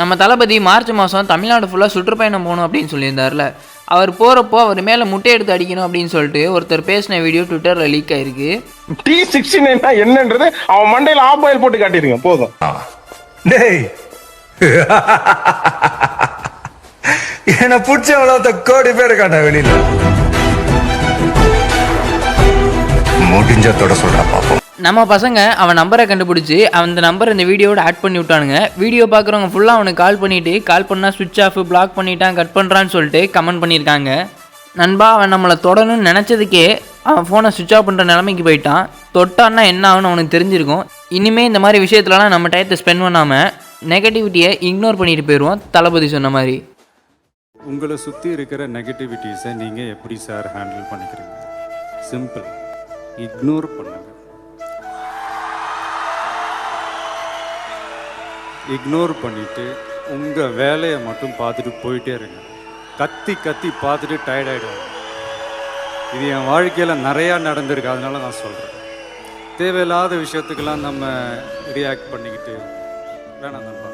நம்ம தளபதி மார்ச் மாதம் தமிழ்நாடு ஃபுல்லாக சுற்றுப்பயணம் போகணும் அப்படின்னு சொல்லியிருந்தார்ல. அவர் போகிறப்போ அவர் மேலே முட்டை எடுத்து அடிக்கணும் அப்படின்னு சொல்லிட்டு ஒருத்தர் பேசின வீடியோ ட்விட்டரில் லீக் ஆயிருக்கு. டி சிக்ஸ்டி நைன்னா என்னன்றது அவன் மண்டையில ஆப் ஆயில் போட்டு காட்டிடுங்க போதும். டேய். என்ன பிடிச்ச கோடி பேர் இருக்காண்டா வெளியில. முடிஞ்சத்தோட சொல்றா பாப்போம். நம்ம பசங்க அவன் நம்பரை கண்டுபிடிச்சி அந்த நம்பர் இந்த வீடியோவோட ஆட் பண்ணி விட்டானுங்க. வீடியோ பார்க்குறவங்க ஃபுல்லாக அவனுக்கு கால் பண்ணிவிட்டு கால் பண்ணால் சுவிட்ச் ஆஃப் பிளாக் பண்ணிட்டான் கட் பண்ணுறான்னு சொல்லிட்டு கமெண்ட் பண்ணியிருக்காங்க. நண்பா அவன் நம்மளை தொடணும்னு நினச்சதுக்கே அவன் ஃபோனை சுவிட்ச் ஆஃப் பண்ணுற நிலைமைக்கு போயிட்டான். தொட்டான்னா என்ன ஆகும்னு அவனுக்கு தெரிஞ்சிருக்கும். இனிமேல் இந்த மாதிரி விஷயத்துலலாம் நம்ம டயத்தை ஸ்பெண்ட் பண்ணாமல் நெகட்டிவிட்டியை இக்னோர் பண்ணிட்டு போயிடுவோம் தளபதி சொன்ன மாதிரி. உங்களை சுற்றி இருக்கிற நெகட்டிவிட்டிஸை நீங்கள் எப்படி சார் ஹேண்டில் பண்ணிக்கிறீங்க? சிம்பிள் இக்னோர் பண்ணுங்க. இக்னோர் பண்ணிவிட்டு உங்கள் வேலையை மட்டும் பார்த்துட்டு போயிட்டே இருங்க. கத்தி கத்தி பார்த்துட்டு டயர்டாகிடுவாங்க இது என் வாழ்க்கையில் நிறையா நடந்திருக்கு. அதனால நான் சொல்கிறேன் தேவையில்லாத விஷயத்துக்கெல்லாம் நம்ம ரியாக்ட் பண்ணிக்கிட்டு வேணாம் நண்பா